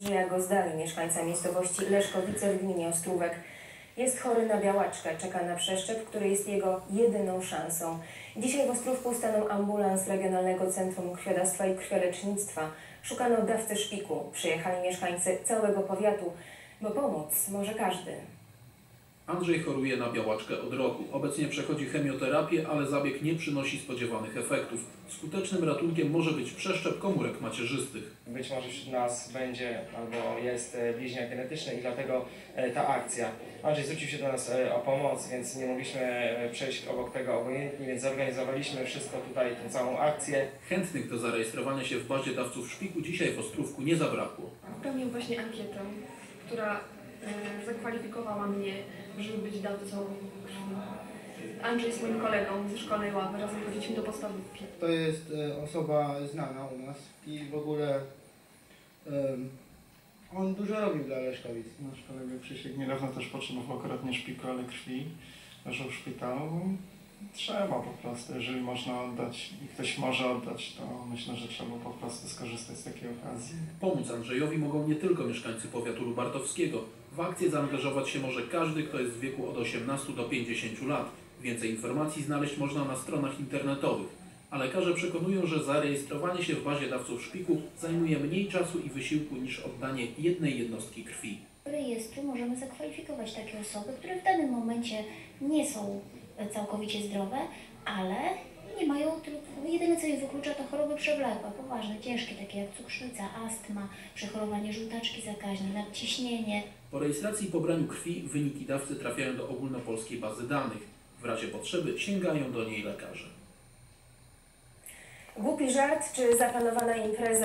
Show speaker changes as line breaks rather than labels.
Andrzeja Gozdali, mieszkańca miejscowości Leszkowice w gminie Ostrówek. Jest chory na białaczkę, czeka na przeszczep, który jest jego jedyną szansą. Dzisiaj w Ostrówku stanął ambulans Regionalnego Centrum Krwiodawstwa i Krwiolecznictwa. Szukano dawcy szpiku. Przyjechali mieszkańcy całego powiatu, bo pomóc może każdy.
Andrzej choruje na białaczkę od roku. Obecnie przechodzi chemioterapię, ale zabieg nie przynosi spodziewanych efektów. Skutecznym ratunkiem może być przeszczep komórek macierzystych.
Być może wśród nas będzie albo jest e, bliźniak genetyczny i dlatego e, ta akcja. Andrzej zwrócił się do nas e, o pomoc, więc nie mogliśmy przejść obok tego obojętnie, więc zorganizowaliśmy wszystko tutaj, tę całą akcję.
Chętnych do zarejestrowania się w bazie dawców szpiku dzisiaj w Ostrówku nie zabrakło.
Wypełnił właśnie ankietę, która zakwalifikowała mnie, żeby być dawcą krwi. Andrzej jest moim kolegą ze szkolnej ławy, razem chodziliśmy do podstawówki.
To jest e, osoba znana u nas i w ogóle em, on dużo robił dla Leszkowic.
Nasz kolega Krzysiek niedawno też potrzebował akurat nie szpiku, ale krwi. Leżał w szpitalu. Trzeba po prostu, jeżeli można oddać i ktoś może oddać, to myślę, że trzeba po prostu skorzystać z takiej okazji.
Pomóc Andrzejowi mogą nie tylko mieszkańcy powiatu lubartowskiego. W akcję zaangażować się może każdy, kto jest w wieku od 18 do 50 lat. Więcej informacji znaleźć można na stronach internetowych. A lekarze przekonują, że zarejestrowanie się w bazie dawców szpiku zajmuje mniej czasu i wysiłku niż oddanie jednej jednostki krwi.
Do rejestru możemy zakwalifikować takie osoby, które w danym momencie nie są całkowicie zdrowe, ale nie mają tylko, jedyne co je wyklucza to choroby przewlekłe, poważne, ciężkie, takie jak cukrzyca, astma, przechorowanie żółtaczki zakaźnej, nadciśnienie.
Po rejestracji i pobraniu krwi wyniki dawcy trafiają do ogólnopolskiej bazy danych. W razie potrzeby sięgają do niej lekarze.
Głupi żart czy zaplanowana impreza?